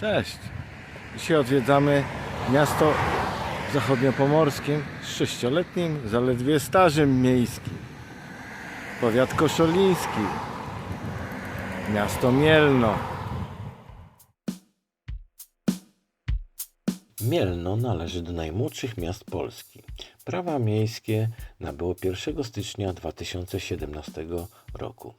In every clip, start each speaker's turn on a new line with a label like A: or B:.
A: Cześć! Dzisiaj odwiedzamy miasto zachodniopomorskie z sześcioletnim zaledwie stażem miejskim. Powiat koszoliński. Miasto Mielno.
B: Mielno należy do najmłodszych miast Polski. Prawa miejskie nabyło 1 stycznia 2017 roku.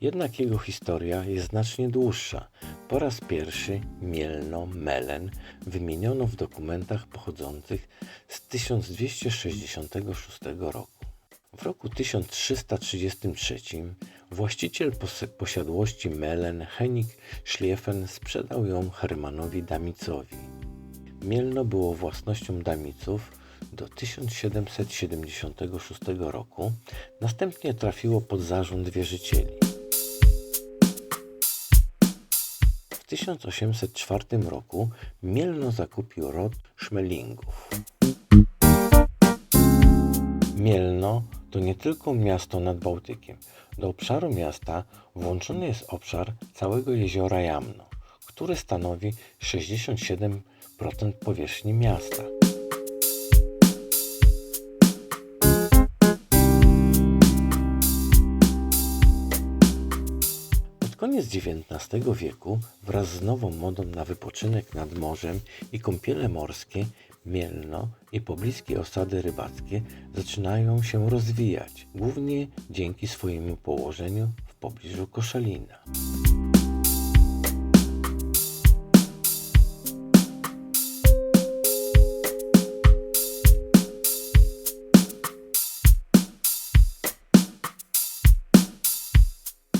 B: Jednak jego historia jest znacznie dłuższa. Po raz pierwszy Mielno, Melen wymieniono w dokumentach pochodzących z 1266 roku. W roku 1333 właściciel pos- posiadłości Melen, Henik Schlieffen, sprzedał ją Hermanowi Damicowi. Mielno było własnością Damiców do 1776 roku, następnie trafiło pod zarząd wierzycieli. W 1804 roku Mielno zakupił rod Szmelingów. Mielno to nie tylko miasto nad Bałtykiem. Do obszaru miasta włączony jest obszar całego jeziora Jamno, który stanowi 67% powierzchni miasta. Pod koniec XIX wieku wraz z nową modą na wypoczynek nad morzem i kąpiele morskie Mielno i pobliskie osady rybackie zaczynają się rozwijać, głównie dzięki swojemu położeniu w pobliżu Koszalina.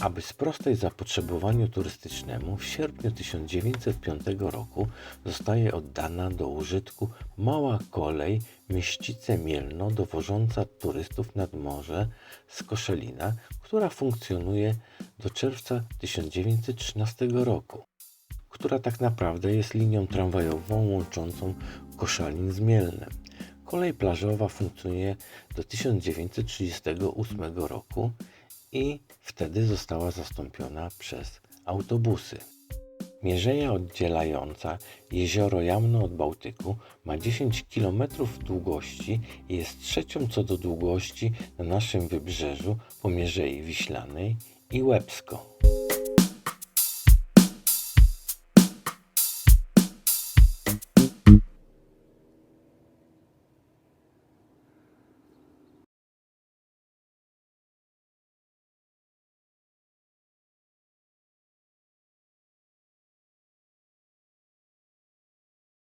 B: Aby sprostać zapotrzebowaniu turystycznemu, w sierpniu 1905 roku zostaje oddana do użytku mała kolej Mieścice-Mielno dowożąca turystów nad morze z Koszelina, która funkcjonuje do czerwca 1913 roku, która tak naprawdę jest linią tramwajową łączącą Koszalin z Mielnem. Kolej plażowa funkcjonuje do 1938 roku i wtedy została zastąpiona przez autobusy. Mierzeja oddzielająca jezioro Jamno od Bałtyku ma 10 km długości i jest trzecią co do długości na naszym wybrzeżu po Mierzei Wiślanej i Łebsko.